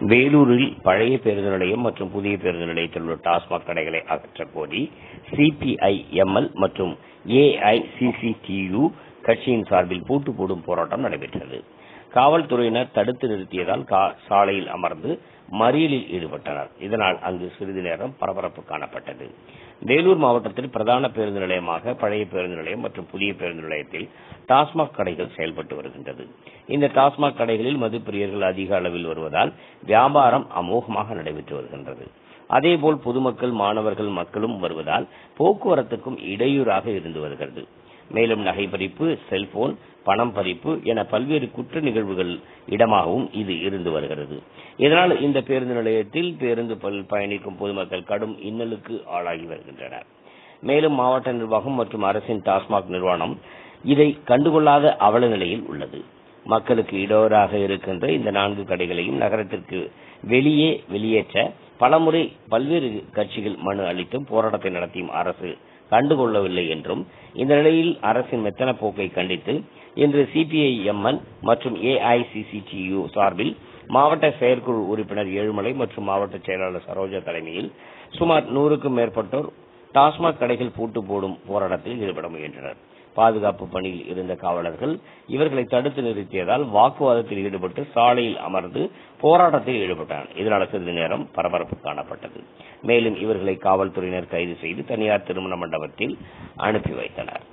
வேலூரில் பழைய பேருந்து நிலையம் மற்றும் புதிய பேருந்து நிலையத்தில் உள்ள டாஸ்மாக் கடைகளை அகற்றக் கோரி சிபிஐ எம்எல் மற்றும் ஏஐசிசிடியு கட்சியின் சார்பில் பூட்டு போடும் போராட்டம் நடைபெற்றது. காவல்துறையினர் தடுத்து நிறுத்தியதால் சாலையில் அமர்ந்து மறியலில் ஈடுபட்டனர். இதனால் அங்கு சிறிது நேரம் பரபரப்பு காணப்பட்டது. வேலூர் மாவட்டத்தில் பிரதான பேருந்து நிலையமாக பழைய பேருந்து நிலையம் மற்றும் புதிய பேருந்து நிலையத்தில் டாஸ்மாக் கடைகள் செயல்பட்டு வருகின்றது. இந்த டாஸ்மாக் கடைகளில் மதுப்பிரியர்கள் அதிக அளவில் வருவதால் வியாபாரம் அமோகமாக நடைபெற்று வருகின்றது. அதேபோல் பொதுமக்கள் மாணவர்கள் மக்களும் வருவதால் போக்குவரத்துக்கும் இடையூறாக இருந்து வருகிறது. மேலும் நகை பறிப்பு செல்போன் பணம் பறிப்பு என பல்வேறு குற்ற நிகழ்வுகள் இடமாகவும் இது இருந்து வருகிறது. இதனால் இந்த பேருந்து நிலையத்தில் பேருந்து பயணிக்கும் பொதுமக்கள் கடும் இன்னலுக்கு ஆளாகி வருகின்றனர். மேலும் மாவட்ட நிர்வாகம் மற்றும் அரசின் டாஸ்மாக் நிறுவனம் இதை கண்டுகொள்ளாத அவல நிலையில் உள்ளது. மக்களுக்கு இடையூறாக இருக்கின்ற இந்த நான்கு கடைகளையும் நகரத்திற்கு வெளியே வெளியேற்ற பலமுறை பல்வேறு கட்சிகள் மனு அளித்தும் போராட்டத்தை நடத்தியும் அரசு கண்டுகொள்ளவில்லை என்றும் இந்த நிலையில் அரசின் மெத்தன போக்கை கண்டித்து இன்று சிபிஐ எம்என் மற்றும் ஏஐசிசிடியு சார்பில் மாவட்ட செயற்குழு உறுப்பினர் ஏழுமலை மற்றும் மாவட்ட செயலாளர் சரோஜா தலைமையில் சுமார் நூறுக்கும் மேற்பட்டோர் டாஸ்மாக் கடைகள் பூட்டு போடும் போராட்டத்தில் ஈடுபட முயன்றனர். பாதுகாப்பு பணியில் இருந்த காவலர்கள் இவர்களை தடுத்து நிறுத்தியதால் வாக்குவாதத்தில் ஈடுபட்டு சாலையில் அமர்ந்து போராட்டத்தில் ஈடுபட்டனர் இதனால் சிறிது நேரம் பரபரப்பு காணப்பட்டது. மேலும் இவர்களை காவல்துறையினர் கைது செய்து தனியார் திருமண மண்டபத்தில் அனுப்பி வைத்தனர்.